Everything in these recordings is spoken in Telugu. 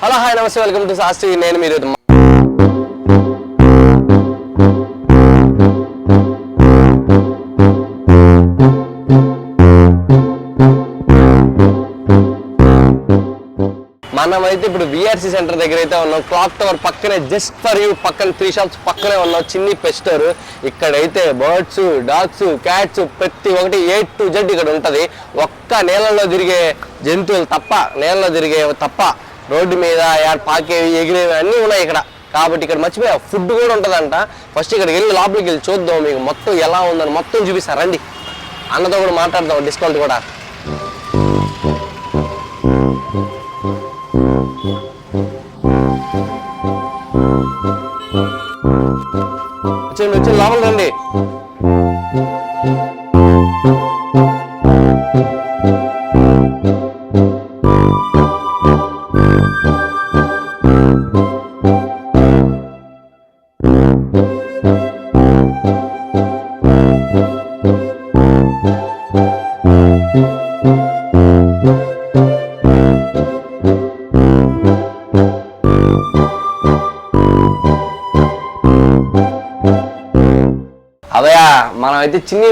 హలో హాయ్ నమస్తే వెల్కమ్ టు శాస్త్రి నేను మీరు మనమైతే ఇప్పుడు విఆర్సీ సెంటర్ దగ్గర అయితే ఉన్నాం. క్లాక్ టవర్ పక్కనే జస్ట్ ఫర్ యూ పక్కన త్రీ షాప్స్ పక్కనే ఉన్నాం. చిన్ని పెస్టర్ ఇక్కడైతే బర్డ్స్ డాగ్స్ క్యాట్స్ ప్రతి ఒక్కటి ఏ టు జెడ్ ఇక్కడ ఉంటుంది. ఒక్క నేలలో తిరిగే జంతువులు తప్ప నేలలో తిరిగే తప్ప రోడ్డు మీద యా- పాకేవి ఎగిరేవి అన్నీ ఉన్నాయి ఇక్కడ. కాబట్టి ఇక్కడ మర్చిపోయా ఫుడ్ కూడా ఉంటుందంట. ఫస్ట్ ఇక్కడికి వెళ్ళి లోపలికి వెళ్ళి చూద్దాం మీకు మొత్తం ఎలా ఉందని మొత్తం చూపిస్తారు రండి. అన్నతో కూడా మాట్లాడదాం డిస్కౌంట్ కూడా.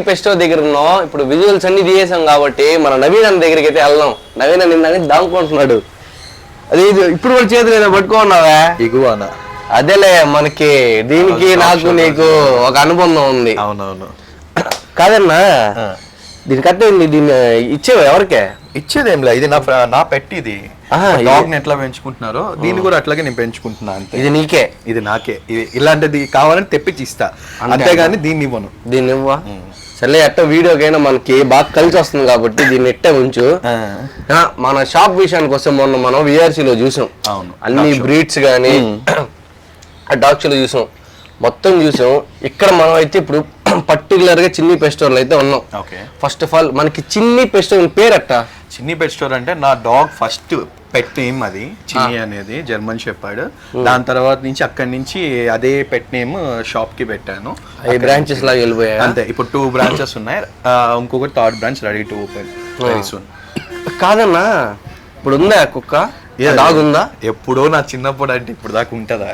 పెస్టో దగ్గర ఉన్నాం. ఇప్పుడు విజువల్స్ అన్ని తీసేసాం కాబట్టి మన నవీన్ అన్న దగ్గరికి అయితే వెళ్దాం. నవీన్ అన్న నిన్న దాముకుంటున్నాడు అది ఇప్పుడు కూడా చేతులు ఏదో పట్టుకున్నావా? ఇగువాన. అదేలే మనకి దీనికి నాకు నీకు ఒక అనుబంధం ఉంది. అవునవును. కాదన్నా ఆ. దీని కట్టేది దీన్ని ఇచ్చేవా ఎవరికే? ఇచ్చేదేంలే ఇది నా నా పెట్టి ఇది. డాగ్ ఎట్లా పెంచుకుంటున్నారో దీన్ని కూడా అట్లాగే నేను పెంచుకుంటున్నా అంతే. ఇది నీకే. ఇది నాకే. ఇది ఇలాంటిది కావాలని తెప్పించి ఇస్తా. అంతేగాని దీన్ని ఇవ్వను. దీన్ని ఇవ్వా? సర్లే అట్ట వీడియోకైనా మనకి బాగా కలిసి వస్తుంది కాబట్టి దీన్ని ఎట్టే ఉంచు. మన షాప్ విషయానికి వస్తే మొన్న మనం VRC లో చూసాం. అవును. అన్ని బ్రీడ్స్ కానీ డాగ్స్లో చూసాం. మొత్తం చూసాం. ఇక్కడ మనం అయితే ఇప్పుడు పర్టికులర్గా చిన్ని పెస్టోర్లు అయితే ఉన్నాం. ఓకే. ఫస్ట్ ఆఫ్ ఆల్ మనకి చిన్ని పెస్టోర్ పేరట్ట చిన్ని పెట్ స్టోర్ అంటే నా డాగ్ ఫస్ట్ పెట్ నేమ్ అది. చిన్ని అనేది జర్మన్ షెపర్డ్ దాని తర్వాత నుంచి అక్కడి నుంచి అదే పెట్ నేమ్ షాప్కి పెట్టాను. ఈ బ్రాంచెస్ లాగా వెళ్ళిపోయా అంతే. ఇప్పుడు టూ బ్రాంచెస్ ఉన్నాయి. ఇంకొకటి third branch ready to open very soon కాదన్నా ఇప్పుడు ఉందా కుక్క? డాగ్ ఉందా? ఎప్పుడో నా చిన్నప్పుడు అంటే ఇప్పుడు దాకా ఉంటుందా.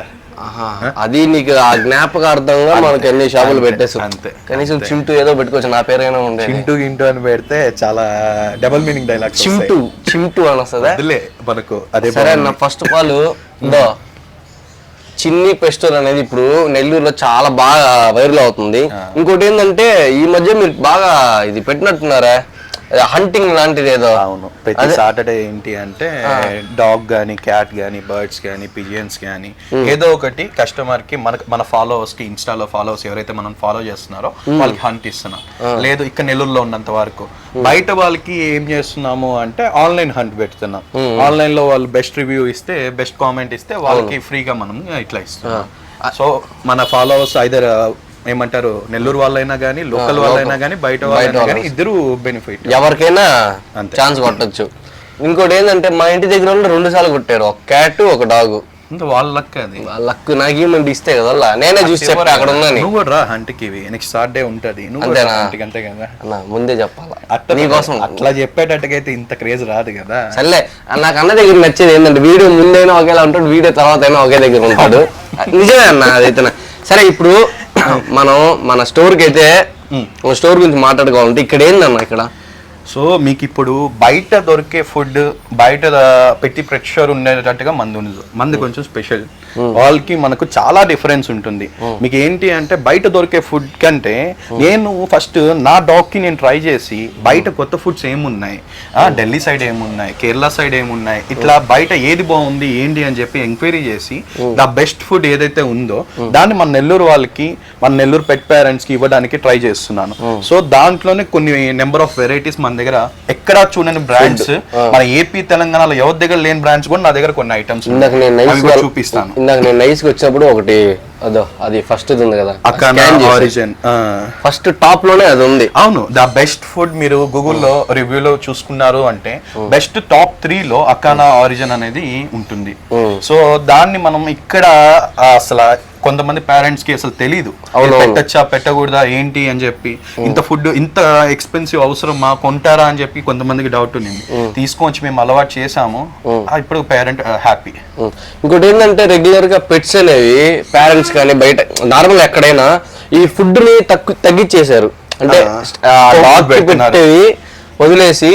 అది నీకు ఆ జ్ఞాపకార్థంగా మనకి ఎన్ని షాపులు పెట్టేసు అంతే, కనీసం చింటూ ఏదో పెట్టుకోవచ్చు నా పేరైనా ఉండేది చింటూ గింటూ అని పెడితే చాలా double meaning dialogue Chintu Chintu అని వస్తుందా మనకు అదే సరే అన్న ఫస్ట్ ఆఫ్ ఆల్ ఇందో చిన్ని పెస్టోర్ అనేది ఇప్పుడు నెల్లూరులో చాలా బాగా వైరల్ అవుతుంది. ఇంకోటి ఏంటంటే ఈ మధ్య మీరు బాగా ఇది పెట్టినట్టున్నారా? హంటింగ్ లాంటిది ఏదో. అవును. ప్రతి సాటర్డే ఏంటి అంటే డాగ్ గానీ క్యాట్ గానీ బర్డ్స్ గానీ పిజియన్స్ గానీ ఏదో ఒకటి కస్టమర్కి మన మన ఫాలోవర్స్కి ఇన్స్టాలో ఫాలోవర్స్ ఎవరైతే మనం ఫాలో చేస్తున్నారో వాళ్ళకి హంట్ ఇస్తున్నాం. లేదు ఇక్కడ నెల్లూరులో ఉన్నంత వరకు. బయట వాళ్ళకి ఏం చేస్తున్నాము అంటే ఆన్లైన్ హంట్ పెడుతున్నాం. ఆన్లైన్లో వాళ్ళు బెస్ట్ రివ్యూ ఇస్తే బెస్ట్ కామెంట్ ఇస్తే వాళ్ళకి ఫ్రీగా మనం ఇట్లా ఇస్తున్నాం. సో మన ఫాలోవర్స్ ఐదర్ ఏమంటారు నెల్లూరు వాళ్ళైనా కానీ లోకల్ వాళ్ళైనా కానీ బయట వాళ్ళైనా కానీ ఇద్దరు బెనిఫిట్ ఎవరికైనా. ఛాన్స్ కొట్టచ్చు. ఇంకోటి ఏంటంటే మా ఇంటి దగ్గర వాళ్ళు రెండు సార్లు కొట్టారు. ఒక క్యాట్ ఒక డాగ్ వాళ్ళ లక్ అది. లక్ నాకు ఏమంటే ఇస్తే కదా వాళ్ళ. నేనే చూసి చెప్పా అక్కడ ఉందని నువ్వు కూడా రా హంట్కి నెక్స్ట్ సాటర్డే ఉంటది. నువ్వు హంట్కి అంతే కదా. అన్న ముందే చెప్పాలా? అట్లా నీకోసం అట్లా చెప్పేటట్టుగా ఇంత క్రేజ్ రాదు కదా. సర్లే నాకు అన్న దగ్గర నచ్చేది ఏంటంటే వీడియో ముందైనా ఒకేలా ఉంటాడు వీడియో తర్వాత అయినా ఒకే దగ్గర ఉంటాడు. నిజమే అన్న అదైతే సరే ఇప్పుడు మనం మన స్టోర్కి అయితే స్టోర్ గురించి మాట్లాడుకోవాలంటే ఇక్కడ ఏందన్న ఇక్కడ? సో మీకు ఇప్పుడు బయట దొరికే ఫుడ్ బయట పెట్టి ప్రెషర్ ఉండేటట్టుగా మంది ఉండదు మంది కొంచెం స్పెషల్ వాళ్ళకి మనకు చాలా డిఫరెన్స్ ఉంటుంది. మీకు ఏంటి అంటే బయట దొరికే ఫుడ్ కంటే నేను ఫస్ట్ నా డాగ్కి నేను ట్రై చేసి బయట కొత్త ఫుడ్స్ ఏమున్నాయి? ఢిల్లీ సైడ్ ఏమున్నాయి? కేరళ సైడ్ ఏమున్నాయి? ఇట్లా బయట ఏది బాగుంది ఏంటి అని చెప్పి ఎంక్వైరీ చేసి ద బెస్ట్ ఫుడ్ ఏదైతే ఉందో దాన్ని మన నెల్లూరు వాళ్ళకి మన నెల్లూరు పెట్ పేరెంట్స్కి ఇవ్వడానికి ట్రై చేస్తున్నాను. సో దాంట్లోనే కొన్ని నెంబర్ ఆఫ్ వెరైటీస్ మన దగ్గర ఎక్కడా చూడని బ్రాండ్స్ మన ఏపీ తెలంగాణలో ఎవరి దగ్గర లేని బ్రాండ్స్ కూడా నా దగ్గర కొన్ని ఐటమ్స్ ఇందాక నేను నైస్ చూపిస్తాను. ఇందాక నేను నైస్కి వచ్చినప్పుడు ఒకటి అదో అది ఫస్ట్ ఉంది కదా. అకానా ఆరిజిన్ ఫస్ట్ టాప్లోనే అది ఉంది. అవును ద బెస్ట్ ఫుడ్ మీరు గూగుల్లో రివ్యూలో చూసుకున్నారు అంటే బెస్ట్ టాప్ త్రీ లో అకానా ఆరిజిన్ అనేది ఉంటుంది. సో దాన్ని మనం ఇక్కడ అసలు కొంతమంది పేరెంట్స్కి అసలు తెలియదు. పెట్టచ్చా పెట్టకూడదా ఏంటి అని చెప్పి. ఇంత ఫుడ్ ఇంత ఎక్స్పెన్సివ్ అవసరమా కొంటారా అని చెప్పి కొంతమందికి డౌట్ ఉంది తీసుకొచ్చి మేము అలవాటు చేసాము ఇప్పుడు పేరెంట్ హ్యాపీ ఉం. ఇంకోటి ఏంటంటే రెగ్యులర్గా పెట్స్ అనేవి పేరెంట్స్ కానీ బయట నార్మల్ ఎక్కడైనా ఈ ఫుడ్ని తగ్గు తగ్గించేశారు. అంటే. పెట్టేవి వదిలేసి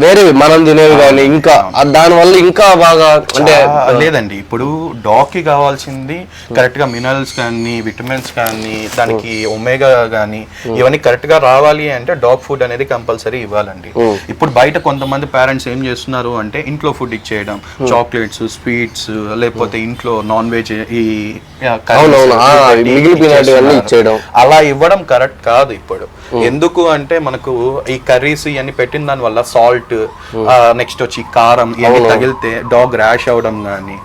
వేరేవి మనం తినేవి కానీ ఇంకా దాని వల్ల ఇంకా బాగా అంటే లేదండి. ఇప్పుడు డాగ్కి కావాల్సింది కరెక్ట్గా మినరల్స్ కానీ విటమిన్స్ కానీ దానికి ఒమేగా కానీ ఇవన్నీ కరెక్ట్గా రావాలి అంటే డాగ్ ఫుడ్ అనేది కంపల్సరీ ఇవ్వాలండి. ఇప్పుడు బయట కొంతమంది పేరెంట్స్ ఏం చేస్తున్నారు అంటే ఇంట్లో ఫుడ్ ఇచ్చేయడం. చాక్లెట్స్ స్వీట్స్ లేకపోతే ఇంట్లో నాన్ వెజ్ ఈ. అలా ఇవ్వడం కరెక్ట్ కాదు ఇప్పుడు. ఎందుకు అంటే మనకు ఈ కర్రీస్ ఇవన్నీ పెట్టిన దాని వల్ల సాల్ట్ నెక్స్ట్ వచ్చి కారం ఇవన్నీ తగిలితే డాగ్ ర్యాష్ అవడం కానీ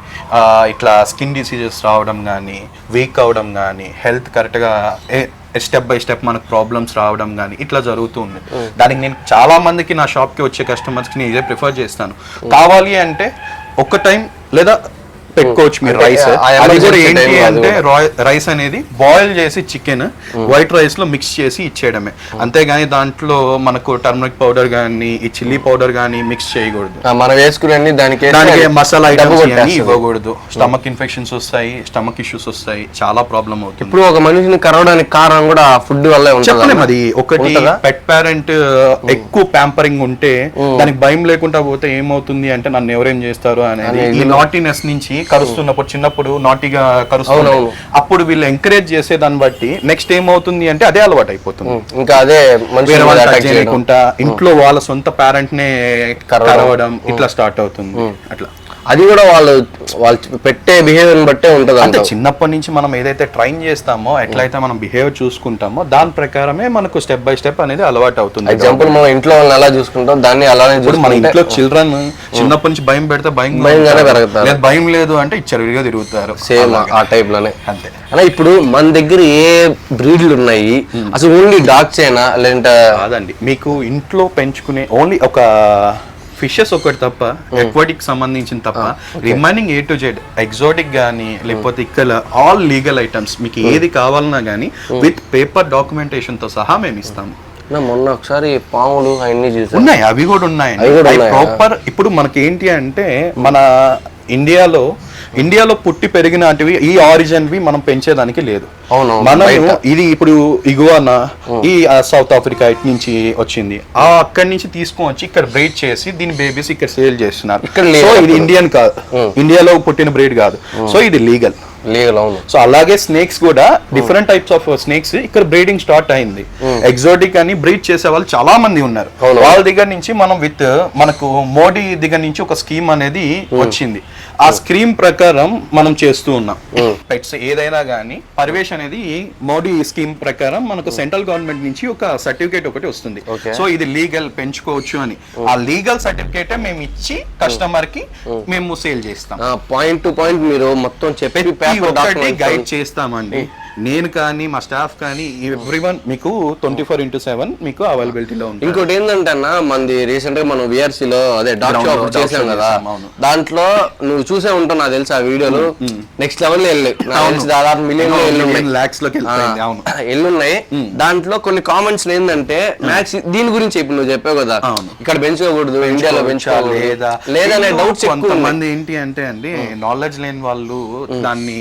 ఇట్లా స్కిన్ డిసీజెస్ రావడం కానీ వీక్ అవడం కానీ హెల్త్ కరెక్ట్గా స్టెప్ బై స్టెప్ మనకు ప్రాబ్లమ్స్ రావడం కానీ ఇట్లా జరుగుతుంది దానికి నేను చాలా మందికి నా షాప్కి వచ్చే కస్టమర్స్కి నేను ఇదే ప్రిఫర్ చేస్తాను. కావాలి అంటే ఒక్క టైం లేదా పెట్టుకోవచ్చు మీరు రైస్ అది కూడా ఏంటి అంటే రైస్ అనేది బాయిల్ చేసి చికెన్ వైట్ రైస్లో మిక్స్ చేసి ఇచ్చేయడమే. అంతేగాని దాంట్లో మనకు టర్మరిక్ పౌడర్ కానీ ఈ చిల్లీ పౌడర్ కానీ మిక్స్ చేయకూడదు. మనం వేసుకునే దానికి దానికి మసాలా ఐటమ్స్. ఇవ్వకూడదు. స్టమక్ ఇన్ఫెక్షన్స్ వస్తాయి స్టమక్ ఇష్యూస్ వస్తాయి చాలా ప్రాబ్లం అవుతుంది. ఇప్పుడు ఒక మనిషిని కరవడానికి కారణం కూడా ఫుడ్ వల్లే చెప్పలేము అది. ఒకటి? పెట్ పేరెంట్ ఎక్కువ ప్యాంపరింగ్ ఉంటే దానికి భయం లేకుండా పోతే ఏమవుతుంది అంటే నన్ను ఎవరేం చేస్తారు అనేది. ఈ నాటినెస్ నుంచి కరుస్తున్నప్పుడు చిన్నప్పుడు నాటిగా కరుస్తుంది అవునవును. అప్పుడు వీళ్ళు ఎంకరేజ్ చేసే దాన్ని బట్టి నెక్స్ట్ ఏమవుతుంది అంటే అదే అలవాటు అయిపోతుంది. ఇంకా అదే వేరే వాళ్ళు చేయడం. చేయకుండా ఇంట్లో వాళ్ళ సొంత పేరెంట్ నే కరవడం. ఇట్లా స్టార్ట్ అవుతుంది. అట్లా. అది కూడా వాళ్ళు వాళ్ళు పెట్టే బిహేవియర్ బట్టే ఉంటది అంటే. చిన్నప్పటి నుంచి మనం ఏదైతే ట్రైన్ చేస్తామో ఎట్లయితే మనం బిహేవ్ చూసుకుంటామో దాని ప్రకారమే మనకు స్టెప్ బై స్టెప్ అనేది అలవాటు అవుతుంది. ఎగ్జాంపుల్ మనం ఇంట్లో వాళ్ళని ఎలా చూసుకుంటాం దాన్ని అలానే మన ఇంట్లో చిల్డ్రన్ చిన్నప్పటి నుంచి భయం పెడితే భయం భయంగానే పెరుగుతారు. భయం లేదు అంటే ఇచ్చరిగా తిరుగుతారు. సేమ్ ఆ టైప్లోనే. అంతే. అలా ఇప్పుడు మన దగ్గర ఏ బ్రీడ్లు ఉన్నాయి అసలు ఓన్లీ డాగ్స్ ఏనా లేదంటే కాదండి మీకు ఇంట్లో పెంచుకునే ఓన్లీ ఒక ఫిషెస్ ఒకటి తప్ప ఎక్వాటిక్ సంబంధించిన తప్ప remaining A to Z exotic కానీ లేకపోతే ఇక్కడ ఆల్ లీగల్ ఐటమ్స్ మీకు ఏది కావాలన్నా కానీ విత్ పేపర్ డాక్యుమెంటేషన్తో సహా మేము ఇస్తాము. మొన్న ఒకసారి పాములు అవన్నీ ఉన్నాయి అవి కూడా ఉన్నాయా? ప్రాపర్ ఇప్పుడు మనకి ఏంటి అంటే మన ఇండియాలో ఇండియాలో పుట్టి పెరిగినటివి ఈ ఆరిజిన్ వి మనం పెంచేదానికి లేదు. మనం. ఇది ఇప్పుడు ఇగువానా ఈ సౌత్ ఆఫ్రికా ఇటు నుంచి వచ్చింది. ఆ అక్కడి నుంచి తీసుకొని వచ్చి ఇక్కడ బ్రీడ్ చేసి దీని బేబీస్ ఇక్కడ సేల్ చేస్తున్నారు. సో ఇది. ఇండియన్ కాదు ఇండియాలో పుట్టిన బ్రీడ్ కాదు. సో ఇది లీగల్. లీగల్ అవును. సో అలాగే స్నేక్స్ కూడా డిఫరెంట్ టైప్స్ ఆఫ్ స్నేక్స్ ఇక్కడ బ్రీడింగ్ స్టార్ట్ అయింది. ఎగ్జాటిక్ అని బ్రీడ్ చేసే వాళ్ళు చాలా మంది ఉన్నారు. వాళ్ళ దగ్గర నుంచి మనం విత్ మనకు మోడీ దగ్గర నుంచి ఒక స్కీమ్ అనేది వచ్చింది. ఆ స్కీమ్ ప్రకారం మనం చేస్తూ ఉన్నాం. పెట్స్ ఏదైనా కానీ పరివేష్ అనేది మోడీ స్కీమ్ ప్రకారం మనకు సెంట్రల్ గవర్నమెంట్ నుంచి ఒక సర్టిఫికేట్ ఒకటి వస్తుంది. సో ఇది లీగల్ పెంచుకోవచ్చు అని. ఆ లీగల్ సర్టిఫికేట్ మేము ఇచ్చి కస్టమర్కి మేము సేల్ చేస్తాం. పాయింట్ టు పాయింట్ మీరు మొత్తం చెప్పి గైడ్ చేస్తామండి. నేను కానీ మా స్టాఫ్ కానీ ఎవ్రీవన్ మీకు ట్వంటీ ఫోర్ ఇంటూ సెవెన్ మీకు అవైలబిలిటీలో ఉంటుంది ఇంకోటి ఏంటంటే అన్న మనది రీసెంట్గా మనం VRC లో అదే డాక్ Ground షాప్లో dog చేసాం కదా. దాంట్లో నువ్వు చూసే ఉంటావు నాకు తెలుసు ఆ వీడియోలు. నెక్స్ట్ లెవెల్ వెళ్ళి. దాదాపు మిలియన్ లాక్స్లోకి ఎల్లున్నాయి దాంట్లో కొన్ని కామెంట్స్ ఏంటంటే మ్యాక్స్ దీని గురించి ఇప్పుడు నువ్వు చెప్పావు కదా. ఇక్కడ పెంచుకోకూడదు ఇండియాలో పెంచుకోకూడదు లేదా? లేదనే డౌట్స్. కొంతమంది ఏంటి అంటే అండి నాలెడ్జ్ లేని వాళ్ళు దాన్ని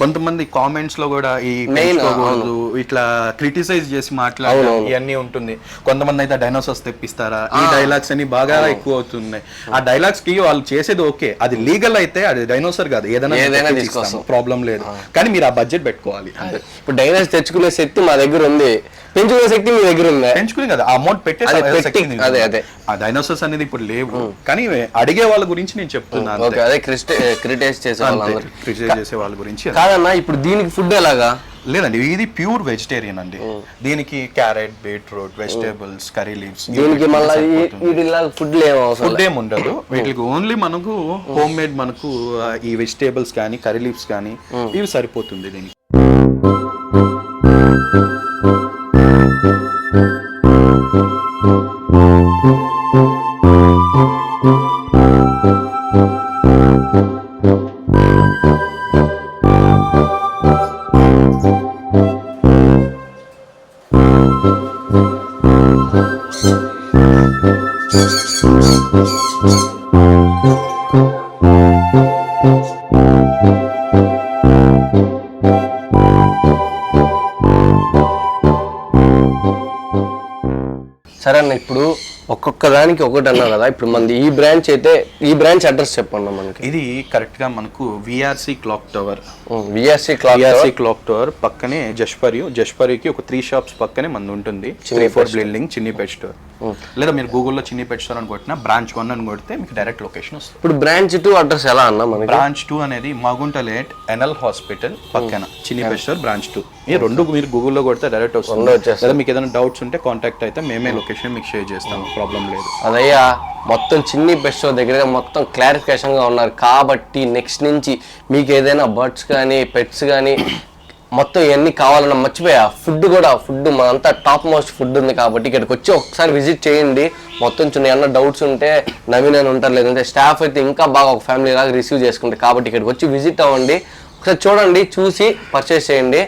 కొంతమంది కామెంట్స్లో కూడా ఈ పెంచుకోకూడదు ఇట్లా క్రిటిసైజ్ చేసి మాట్లాడడం ఇవన్నీ ఉంటుంది. కొంతమంది అయితే డైనోసార్స్ తెప్పిస్తారా? ఈ డైలాగ్స్ అన్ని బాగా ఎక్కువ అవుతున్నాయి. ఆ డైలాగ్స్కి వాళ్ళు చేసేది ఓకే. అది లీగల్ అయితే అది డైనోసార్ కాదు. ఏదైనా ప్రాబ్లం లేదు. కానీ మీరు ఆ బడ్జెట్ పెట్టుకోవాలి. ఇప్పుడు డైనాస్ తెచ్చుకునే శక్తి మా దగ్గర ఉంది. పెంచుకునే శక్తి మీ దగ్గర ఉంది? పెంచుకుని కదా. అమౌంట్ పెట్టే అదే. అదే. ఆ డైనోసార్స్ అనేది ఇప్పుడు లేవు. కానీ అడిగే వాళ్ళ గురించి నేను చెప్తున్నాను అదే క్రిటిసైజ్ చేసే వాళ్ళ గురించి. కాదన్నా ఇప్పుడు దీనికి ఫుడ్ ఎలాగా? లేదండి ఇది ప్యూర్ వెజిటేరియన్ అండి. దీనికి carrot beetroot vegetables curry leaves దీనికి మళ్ళీ ఫుడ్ ఫుడ్ ఏమి ఉండదు. వీటికి ఓన్లీ మనకు హోమ్ మేడ్ మనకు ఈ వెజిటేబుల్స్ కానీ కర్రీ లీవ్స్ కానీ ఇవి సరిపోతుంది దీనికి. సరే అన్న ఇప్పుడు ఒక్కొక్క దానికి ఒకటి అన్నా కదా ఇప్పుడు మనది ఈ బ్రాంచ్ అయితే ఈ బ్రాంచ్ అడ్రస్ చెప్పండి మనకి. ఇది కరెక్ట్గా మనకు VRC clock tower VSC clock VRC clock tower పక్కనే జష్పరియు జష్పరియుకి ఒక త్రీ షాప్స్ పక్కనే మంది ఉంటుంది. త్రీ ఫోర్ బిల్డింగ్ చిన్ని పెట్ స్టోర్ లేదా మీరు గూగుల్లో చిన్ని పెట్ స్టోర్ అని కొట్టినా బ్రాంచ్ వన్ అని కొడితే మీకు డైరెక్ట్ లొకేషన్ వస్తుంది. ఇప్పుడు బ్రాంచ్ టూ అడ్రస్ ఎలా అన్న మనకి? బ్రాంచ్ టూ అనేది మగుంట లేట్ ఎన్ఎల్ హాస్పిటల్ పక్కన. చిన్ని పెట్ స్టోర్ బ్రాంచ్ టూ ఈ రెండు మీరు గూగుల్లో కొడితే డైరెక్ట్ వస్తుంది. మీకు ఏదైనా డౌట్స్ ఉంటే కాంటాక్ట్ అయితే మేమే లొకేషన్ మీకు షేర్ చేస్తాము ప్రాబ్లం లేదు. అదయ్యా మొత్తం చిన్ని బెస్ట్ దగ్గర మొత్తం clarification గా ఉన్నారు. కాబట్టి నెక్స్ట్ నుంచి మీకు ఏదైనా బర్డ్స్ కానీ పెట్స్ కానీ మొత్తం ఇవన్నీ కావాలన్నా మర్చిపోయా. ఫుడ్ కూడా ఫుడ్ మనంతా టాప్ మోస్ట్ ఫుడ్ ఉంది కాబట్టి ఇక్కడికి వచ్చి ఒకసారి విజిట్ చేయండి. మొత్తం చిన్న ఏమన్నా డౌట్స్ ఉంటే నవీన్ అని ఉంటారు లేదంటే స్టాఫ్ అయితే ఇంకా బాగా ఒక ఫ్యామిలీ లాగా రిసీవ్ చేసుకుంటారు. కాబట్టి ఇక్కడికి వచ్చి విజిట్ అవ్వండి. ఒకసారి చూడండి చూసి పర్చేస్ చేయండి.